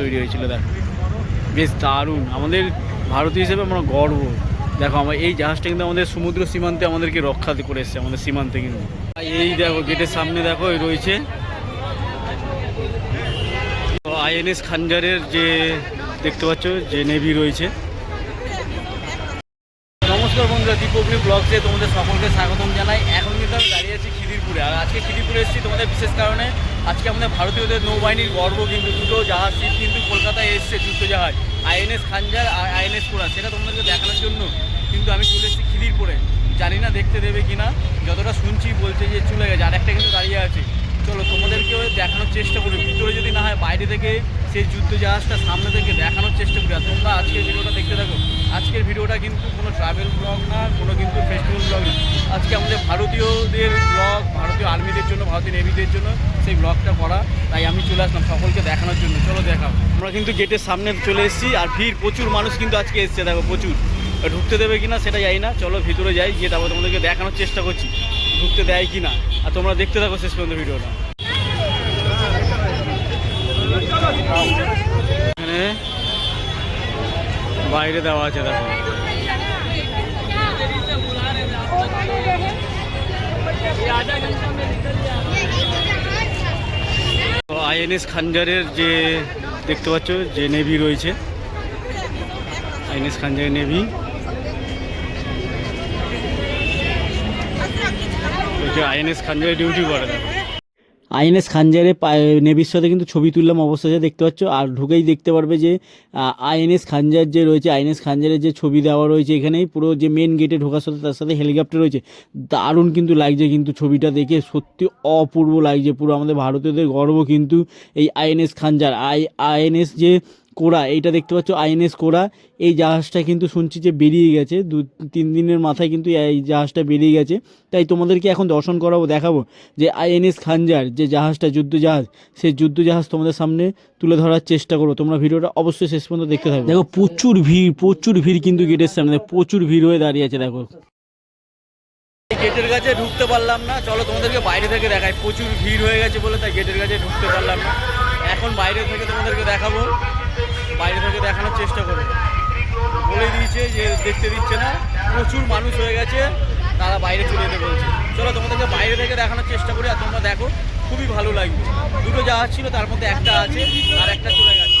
তৈরি হয়েছিল, দেখো। বেশ দারুণ। আমাদের ভারতীয় হিসেবে আমরা গর্ব। দেখো, আমার এই জাহাজটা কিন্তু আমাদের সমুদ্র সীমান্তে আমাদেরকে রক্ষা করে এসছে, আমাদের সীমান্তে কিন্তু। এই দেখো, গেটের সামনে দেখো রয়েছে। আইএনএস খানজারের যে, দেখতে পাচ্ছ, যে নেভি রয়েছে। নমস্কার বন্ধুরা দীপগ্নি ব্লগসে তোমাদের সকলকে স্বাগতম জানাই। এখন আমি দাঁড়িয়ে আছি খিদিরপুরে। আর আজকে খিদিরপুরে এসেছি তোমাদের বিশেষ কারণে। আজকে আমাদের ভারতীয়দের নৌবাহিনীর গর্ব কিন্তু দুটো জাহাজ কিন্তু কলকাতায় এসছে, যুদ্ধ জাহাজ। আইএনএস খানজার আর আইএনএস কোরা সেটা তোমাদেরকে দেখানোর জন্য কিন্তু আমি চলে এসেছি খিদিরপুরে। জানি না দেখতে দেবে কিনা, যতটা শুনছি বলছে যে চলে গেছে, আর একটা কিন্তু দাঁড়িয়ে আছে। চলো তোমাদেরকেও দেখানোর চেষ্টা করি, ভিতরে যদি না হয় বাইরে থেকে সেই যুদ্ধ জাহাজটা সামনে থেকে দেখানোর চেষ্টা করি, আর তোমরা আজকের ভিডিওটা দেখতে থাকো। আজকের ভিডিওটা কিন্তু কোনো ট্রাভেল ব্লগ না, কোনো কিন্তু ফেস্টিভ্যাল ব্লগ না। আজকে আমাদের ভারতীয়দের ব্লগ ভারতীয় আর্মিদের জন্য, ভারতীয় নেভিদের জন্য সেই ব্লগটা করা। তাই আমি চলে আসলাম সকলকে দেখানোর জন্য। চলো দেখাও। আমরা কিন্তু গেটের সামনে চলে এসেছি, আর ভিড় প্রচুর, মানুষ কিন্তু আজকে এসছে, দেখো প্রচুর। ঢুকতে দেবে কিনা সেটা যাই না। চলো ভিতরে যাই, গিয়ে তারপর তোমাদেরকে দেখানোর চেষ্টা করছি, ঢুকতে দেয় কি না আর তোমরা দেখতে থাকো শেষ পর্যন্ত ভিডিওটা। এখানে বাইরে দেওয়া আছে, দেখো। আইএনএস খানজারের যে দেখতে পাচ্ছ, যে নেভি রয়েছে। আইএনএস খানজারের নেভি আইএনএস খানজারের ডিউটি করে, দেখো। আইএনএস খানজারে নেভির সাথে কিন্তু ছবি তুললাম অবস্থা যা দেখতে পাচ্ছ। আর ঢুকেই দেখতে পারবে যে আইএনএস খানজার যে রয়েছে, আইএনএস খানজারের যে ছবি দেওয়া রয়েছে এখানেই, পুরো যে মেন গেটে ঢোকার সাথে, তার সাথে হেলিকপ্টার রয়েছে। দারুণ কিন্তু লাগছে কিন্তু ছবিটা দেখে, সত্যি অপূর্ব লাগছে। পুরো আমাদের ভারতীয়দের গর্ব কিন্তু এই আইএনএস খানজার। আই, আইএনএস যে কোরা এইটা দেখতে পাচ্ছ আইএনএস কোরা এই জাহাজটা কিন্তু শুনছি যে বেরিয়ে গেছে দু তিন দিনের মাথায় কিন্তু এই জাহাজটা বেরিয়ে গেছে। তাই তোমাদেরকে এখন দর্শন করাবো দেখাবো যে আইএনএস খানজার যে জাহাজটা যুদ্ধ জাহাজ সেই যুদ্ধ জাহাজ তোমাদের সামনে তুলে ধরার চেষ্টা করো তোমরা ভিডিওটা অবশ্যই শেষ পর্যন্ত দেখতে থাকো। দেখো প্রচুর ভিড় প্রচুর ভিড় কিন্তু গেটের সামনে প্রচুর ভিড় হয়ে দাঁড়িয়ে আছে দেখো। গেটের কাছে ঢুকতে পারলাম না। চলো তোমাদেরকে বাইরে থেকে দেখাই। প্রচুর ভিড় হয়ে গেছে বলে তাই গেটের কাছে ঢুকতে পারলাম না। এখন বাইরে থেকে তোমাদেরকে দেখাবো। বাইরে থেকে দেখানোর চেষ্টা করব। বলে দিয়েছে যে দেখতে দিচ্ছে না। প্রচুর মানুষ হয়ে গেছে। তারা বাইরে চলে যেতে বলছে। চলো, তোমাদেরকে বাইরে থেকে দেখানোর চেষ্টা করি আর তোমরা দেখো, খুবই ভালো লাগবে। দুটো জাহাজ ছিল, তার মধ্যে একটা আছে আর একটা চলে গেছে।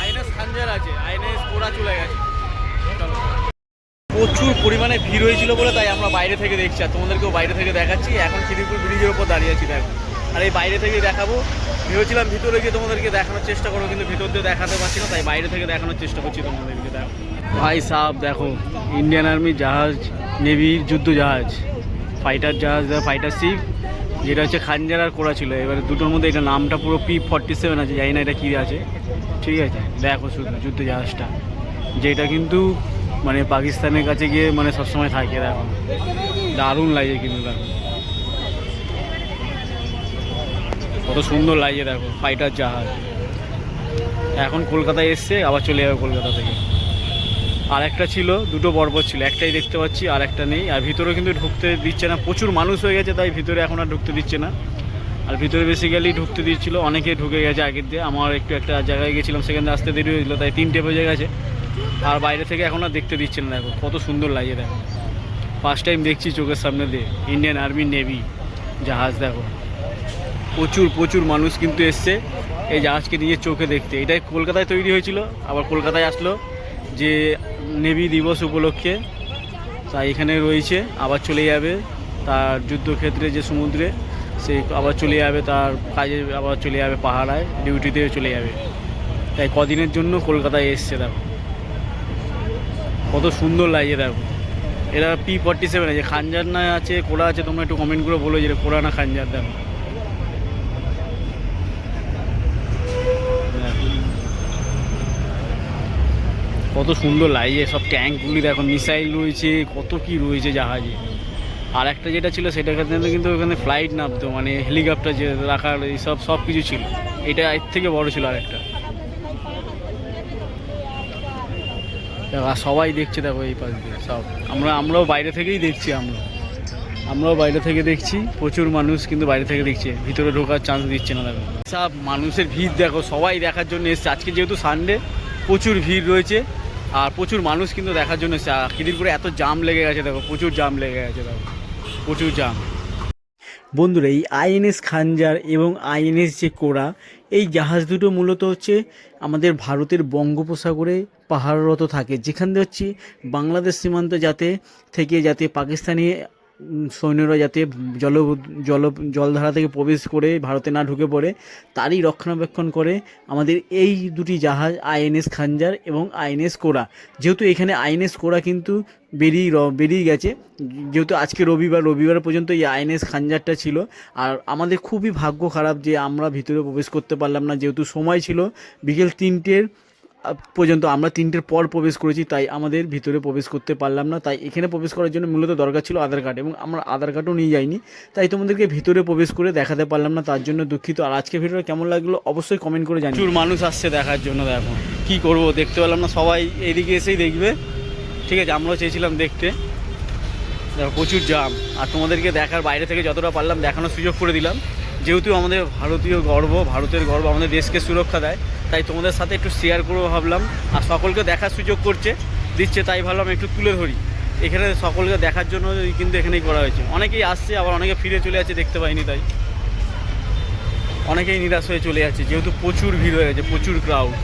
আইএনএস খানজার আছে, আইএনএস পোড়া চলে গেছে। প্রচুর পরিমাণে ভিড় হয়েছিল বলে তাই আমরা বাইরে থেকে দেখছি। আর তোমাদেরকেও বাইরে থেকে দেখাচ্ছি। এখন খিদিরপুর ব্রিজের ওপর দাঁড়িয়ে আছি, দেখো। আর এই বাইরে থেকে দেখাবো ভেবেছিলাম ভিতরে গিয়ে তোমাদেরকে দেখানোর চেষ্টা করব, কিন্তু ভিতর দিয়ে দেখাতে পারছি না, তাই বাইরে থেকে দেখানোর চেষ্টা করছি তোমাদেরকে, দেখো। ভাই সাহ দেখো ইন্ডিয়ান আর্মি জাহাজ নেভির যুদ্ধ জাহাজ ফাইটার জাহাজ ফাইটার শিপ যেটা হচ্ছে খানজার আর কোরা ছিল। এবারে দুটোর মধ্যে এটা নামটা পুরো পি ফর্টি সেভেন আছে, জানি না এটা কী আছে। ঠিক আছে, দেখো শুধু যুদ্ধ জাহাজটা, যেটা কিন্তু মানে পাকিস্তানের কাছে গিয়ে মানে সবসময় থাকে, দেখো। দারুণ লাগে কিন্তু, দেখো। কত সুন্দর লাগে দেখো ফাইটার জাহাজ। এখন কলকাতায় এসছে, আবার চলে যাবে কলকাতা থেকে। আর একটা ছিল, দুটো বর্বর ছিল, একটাই দেখতে পাচ্ছি আর একটা নেই। আর ভিতরে কিন্তু ঢুকতে দিচ্ছে না, প্রচুর মানুষ হয়ে গেছে, তাই ভিতরে এখন আর ঢুকতে দিচ্ছে না। আর ভিতরে বেসিক্যালি ঢুকতে দিচ্ছিল, অনেকে ঢুকে গেছে আগের দিয়ে। আমার একটু একটা জায়গায় গেছিলাম, সেখানে আসতে দেরি হয়েছিল, তাই তিনটে বেজে গেছে। আর বাইরে থেকে এখন আর দেখতে দিচ্ছে না, দেখো, কত সুন্দর লাগে দেখো। ফার্স্ট টাইম দেখছি চোখের সামনে দিয়ে ইন্ডিয়ান আর্মি নেভি জাহাজ, দেখো। প্রচুর প্রচুর মানুষ কিন্তু এসছে। এই জাহাজকে নিজের চোখে দেখতে। এটাই কলকাতায় তৈরি হয়েছিল, আবার কলকাতায় আসলো যে নেভি দিবস উপলক্ষে। তাই এখানে রয়েছে, আবার চলে যাবে তার যুদ্ধক্ষেত্রে যে সমুদ্রে, সে আবার চলে যাবে তার কাজে, আবার চলে যাবে পাহাড়ায়, ডিউটিতে চলে যাবে। তাই কদিনের জন্য কলকাতায় এসছে, দেখো। কত সুন্দর লাগে দেখো। এরা পি ফর্টি সেভেন আছে খানজার না আছে কোড়া আছে, তোমরা একটু কমেন্ট করে বলো যে কোড়া না খানজার দেখো। কত সুন্দর লাগছে, সব ট্যাঙ্কগুলি দেখো, মিসাইল রয়েছে, কত কি রয়েছে জাহাজে। আর একটা যেটা ছিল সেটার ক্ষেত্রে কিন্তু ওখানে ফ্লাইট নামতো মানে হেলিকপ্টার যে রাখার এই সব কিছু ছিল। এটা এর থেকে বড় ছিল আরেকটা। দেখো, আর সবাই দেখছে, দেখো এই পাশ দিয়ে, সব। আমরা, আমরাও বাইরে থেকেই দেখছি, আমরা। আমরাও বাইরে থেকে দেখছি, প্রচুর মানুষ কিন্তু বাইরে থেকে দেখছে, ভিতরে ঢোকার চান্স দিচ্ছে না, দেখো। সব মানুষের ভিড়, দেখো, সবাই দেখার জন্য এসছে। আজকে যেহেতু সানডে প্রচুর ভিড় রয়েছে, আর প্রচুর মানুষ কিন্তু দেখার জন্য খিদিরপুরে এত জাম লেগে গেছে দেখো, প্রচুর জাম লেগে গেছে দেখো, প্রচুর জাম। বন্ধুরা, এই আইএনএস খানজার এবং আইএনএস যে কোরা এই জাহাজ দুটো মূলত হচ্ছে আমাদের ভারতের বঙ্গোপসাগরে পাহাড়রত থাকে, যেখান দিয়ে হচ্ছে বাংলাদেশ সীমান্ত যাতে থেকে যাতে পাকিস্তানি সৈন্যরা যাতে জল জল, জলধারা থেকে প্রবেশ করে ভারতে না ঢুকে পড়ে, তারই রক্ষণাবেক্ষণ করে আমাদের এই দুটি জাহাজ, আইএনএস খাঞ্জার এবং আইএনএস কোরা। যেহেতু এখানে আইএনএস কোরা কিন্তু বেরিয়ে র- বেরিয়ে গেছে, যেহেতু আজকে রবিবার রবিবার পর্যন্ত এই আইএনএস খাঞ্জারটা ছিল, আর আমাদের খুবই ভাগ্য খারাপ যে আমরা ভিতরে প্রবেশ করতে পারলাম না, যেহেতু সময় ছিল বিকেল তিনটের পর্যন্ত আমরা তিনটের পর প্রবেশ করেছি, তাই আমাদের ভিতরে প্রবেশ করতে পারলাম না। তাই এখানে প্রবেশ করার জন্য মূলত দরকার ছিল আধার কার্ড এবং আমরা আধার কার্ডও নিয়ে যাইনি। তাই তোমাদেরকে ভিতরে প্রবেশ করে দেখাতে পারলাম না, তার জন্য দুঃখিত। আর আজকে ভিডিওটা কেমন লাগল অবশ্যই কমেন্ট করে জানি প্রচুর মানুষ আসছে দেখার জন্য, দেখো। কি করব, দেখতে পেলাম না, সবাই এদিকে এসেই দেখবে। ঠিক আছে, আমরাও চেয়েছিলাম দেখতে। দেখো, প্রচুর জাম আর তোমাদেরকে দেখার বাইরে থেকে যতটা পারলাম, দেখানোর সুযোগ করে দিলাম। যেহেতু আমাদের ভারতীয় গর্ব, ভারতের গর্ব আমাদের দেশকে সুরক্ষা দেয়, তাই তোমাদের সাথে একটু শেয়ার করব ভাবলাম। আর সকলকে দেখার সুযোগ করছে, দিচ্ছে তাই ভাবলাম একটু তুলে ধরি। এখানে সকলকে দেখার জন্য কিন্তু এখানেই করা হয়েছে। অনেকেই আসছে, আবার অনেকে ফিরে চলে যাচ্ছে, দেখতে পাইনি তাই। অনেকেই নিরাশ হয়ে চলে যাচ্ছে, যেহেতু প্রচুর ভিড় হয়ে গেছে, প্রচুর ক্রাউড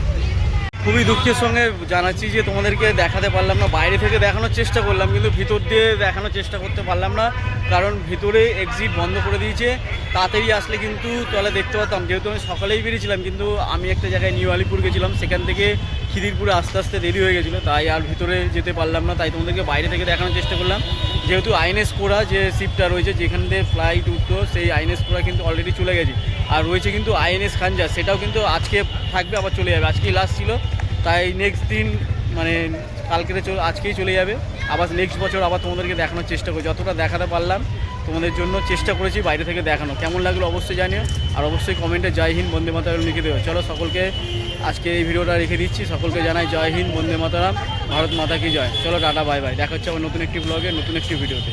খুবই দুঃখের সঙ্গে জানাচ্ছি যে তোমাদেরকে দেখাতে পারলাম না, বাইরে থেকে দেখানোর চেষ্টা করলাম, কিন্তু ভিতর দিয়ে দেখানোর চেষ্টা করতে পারলাম না। কারণ ভিতরে এক্সিট বন্ধ করে দিয়েছে। তাড়াতাড়ি আসলে কিন্তু তাহলে দেখতে পারতাম। যেহেতু আমি সকালেই বেরিয়েছিলাম, কিন্তু আমি একটা জায়গায় নিউ আলিপুর গেছিলাম, সেখান থেকে খিদিরপুরে আস্তে আস্তে দেরি হয়ে গেছিল। তাই আর ভিতরে যেতে পারলাম না, তাই তোমাদেরকে বাইরে থেকে দেখানোর চেষ্টা করলাম। যেহেতু আইএনএস কোরা যে শিপটা রয়েছে, যেখান দিয়ে ফ্লাইট উঠতো, সেই আইএনএস কোরা কিন্তু অলরেডি চলে গেছে। আর রয়েছে কিন্তু আইএনএস খানজা, সেটাও কিন্তু আজকে থাকবে, আবার চলে যাবে। আজকেই লাস্ট ছিল। তাই নেক্সট দিন মানে কালকে আজকেই চলে যাবে। আবার নেক্সট বছর আবার তোমাদেরকে দেখানোর চেষ্টা করি। যতটা দেখাতে পারলাম, তোমাদের জন্য চেষ্টা করেছি বাইরে থেকে দেখানো। কেমন লাগল অবশ্যই জানিও। আর অবশ্যই কমেন্টে জয় হিন্দ, বন্দে মাতারাম লিখে দেবে চলো সকলকে আজকে এই ভিডিওটা রেখে দিচ্ছি। সকলকে জানাই জয় হিন্দ, বন্দে মাতারাম, ভারত মাতা কি জয়। চলো টাটা বাই বাই দেখা হচ্ছে আবার নতুন একটি ব্লগে নতুন একটি ভিডিওতে